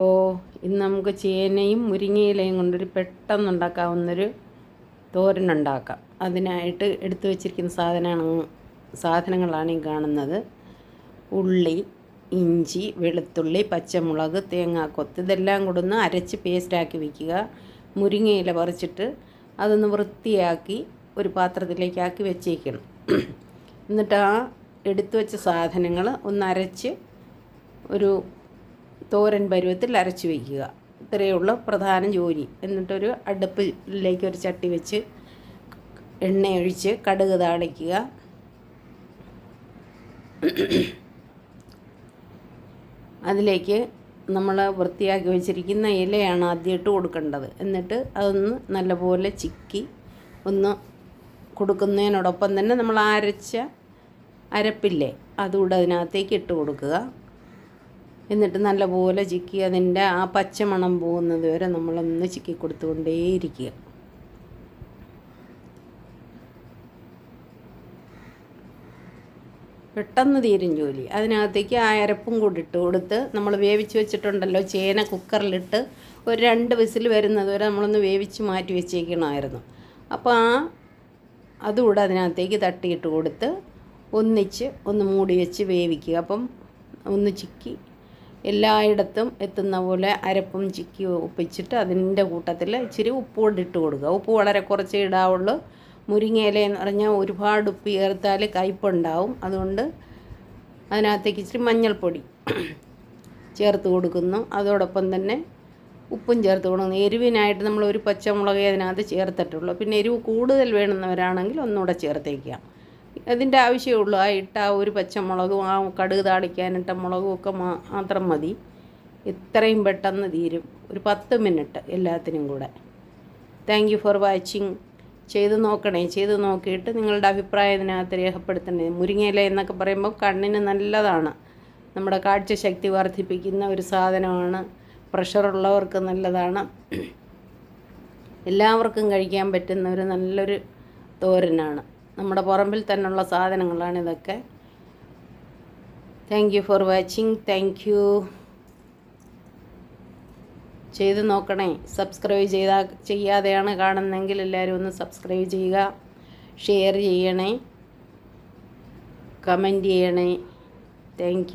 ഓ ഇന്ന് നമുക്ക് ചേനയും മുരിങ്ങയിലയും കൊണ്ടൊരു പെട്ടെന്നുണ്ടാക്കാവുന്നൊരു തോരനുണ്ടാക്കാം. അതിനായിട്ട് എടുത്തു വച്ചിരിക്കുന്ന സാധനമാണ് സാധനങ്ങളാണ് ഈ കാണുന്നത്. ഉള്ളി ഇഞ്ചി വെളുത്തുള്ളി പച്ചമുളക് തേങ്ങാക്കൊത്ത് ഇതെല്ലാം കൂടെ ഒന്ന് അരച്ച് പേസ്റ്റാക്കി വയ്ക്കുക മുരിങ്ങയില പറിച്ചിട്ട് അതൊന്ന് വൃത്തിയാക്കി ഒരു പാത്രത്തിലേക്കാക്കി വെച്ചേക്കണം. എന്നിട്ട് ആ എടുത്തു വെച്ച സാധനങ്ങൾ ഒന്ന് അരച്ച് ഒരു തോരൻ പരുവത്തിൽ അരച്ച് വയ്ക്കുക ഇത്രയേ ഉള്ളൂ പ്രധാന ജോലി. എന്നിട്ടൊരു അടുപ്പിലേക്ക് ഒരു ചട്ടി വെച്ച് എണ്ണയൊഴിച്ച് കടുക് താളിക്കുക. അതിലേക്ക് നമ്മൾ വൃത്തിയാക്കി വെച്ചിരിക്കുന്ന ഇലയാണ് ആദ്യം ഇട്ട് കൊടുക്കേണ്ടത്. എന്നിട്ട് അതൊന്ന് നല്ലപോലെ ചിക്കി ഒന്ന് കൊടുക്കുന്നതിനോടൊപ്പം തന്നെ നമ്മൾ അരച്ച അരപ്പില്ലേ അതുകൂടെ അതിനകത്തേക്ക് ഇട്ട് കൊടുക്കുക. എന്നിട്ട് നല്ലപോലെ ചിക്കി അതിന്റെ ആ പച്ചമണം പോകുന്നത് വരെ നമ്മളൊന്ന് ചിക്കി കൊടുത്തുകൊണ്ടേയിരിക്കുക. പെട്ടെന്ന് തീരും ജോലി. അതിനകത്തേക്ക് ആ അരപ്പും കൂടി ഇട്ട് കൊടുത്ത് നമ്മൾ വേവിച്ച് വെച്ചിട്ടുണ്ടല്ലോ ചേന കുക്കറിലിട്ട് ഒരു രണ്ട് വിസിൽ വരുന്നത് വരെ നമ്മളൊന്ന് വേവിച്ച് മാറ്റി വെച്ചേക്കണമായിരുന്നു. അപ്പോൾ ആ അതുകൂടെ അതിനകത്തേക്ക് തട്ടിയിട്ട് കൊടുത്ത് ഒന്നിച്ച് ഒന്ന് മൂടി വെച്ച് വേവിക്കുക. അപ്പം ഒന്ന് ചിക്കി എല്ലായിടത്തും എത്തുന്ന പോലെ അരപ്പും ചിക്കി ഒപ്പിച്ചിട്ട് അതിന്റെ കൂട്ടത്തിൽ ഇച്ചിരി ഉപ്പ് കൊണ്ടിട്ട് കൊടുക്കുക. ഉപ്പ് വളരെ കുറച്ചേ ഇടാവുള്ളൂ. മുരിങ്ങയില എന്ന് പറഞ്ഞാൽ ഒരുപാട് ഉപ്പ് ചേർത്താൽ കയ്പുണ്ടാവും. അതുകൊണ്ട് അതിനകത്തേക്ക് ഇച്ചിരി മഞ്ഞൾപ്പൊടി ചേർത്ത് കൊടുക്കുന്നു. അതോടൊപ്പം തന്നെ ഉപ്പും ചേർത്ത് കൊടുക്കുന്നു. എരിവിനായിട്ട് നമ്മൾ ഒരു പച്ചമുളകേ അതിനകത്ത് ചേർത്തിട്ടുള്ളൂ. പിന്നെ എരിവ് കൂടുതൽ വേണമെന്നവരാണെങ്കിൽ ഒന്നുകൂടെ ചേർത്തേക്കാം അതിന്റെ ആവശ്യമേ ആ ഇട്ട ആ ഒരു പച്ചമുളകും ആ കടുക് താളിക്കാനിട്ട മുളകും ഒക്കെ മാത്രം മതി. ഇത്രയും പെട്ടെന്ന് തീരും. ഒരു പത്ത് മിനിറ്റ് എല്ലാത്തിനും കൂടെ. താങ്ക് യു ഫോർ വാച്ചിങ് ചെയ്ത് നോക്കണേ. ചെയ്ത് നോക്കിയിട്ട് നിങ്ങളുടെ അഭിപ്രായം ഇതിനകത്ത് രേഖപ്പെടുത്തണേ മുരിങ്ങയില എന്നൊക്കെ പറയുമ്പോൾ കണ്ണിന് നല്ലതാണ്. നമ്മുടെ കാഴ്ചശക്തി വർദ്ധിപ്പിക്കുന്ന ഒരു സാധനമാണ്. പ്രഷറുള്ളവർക്ക് നല്ലതാണ്. എല്ലാവർക്കും കഴിക്കാൻ പറ്റുന്ന ഒരു നല്ലൊരു തോരനാണ്. നമ്മുടെ പറമ്പിൽ തന്നെയുള്ള സാധനങ്ങളാണ് ഇതൊക്കെ. Thank you for watching thank you ചെയ്ത് നോക്കണേ. സബ്സ്ക്രൈബ് ചെയ്താൽ ചെയ്യാതെയാണ് കാണുന്നതെങ്കിൽ എല്ലാവരും ഒന്ന് സബ്സ്ക്രൈബ് ചെയ്യുക. ഷെയർ ചെയ്യണേ. കമന്റ് ചെയ്യണേ. താങ്ക്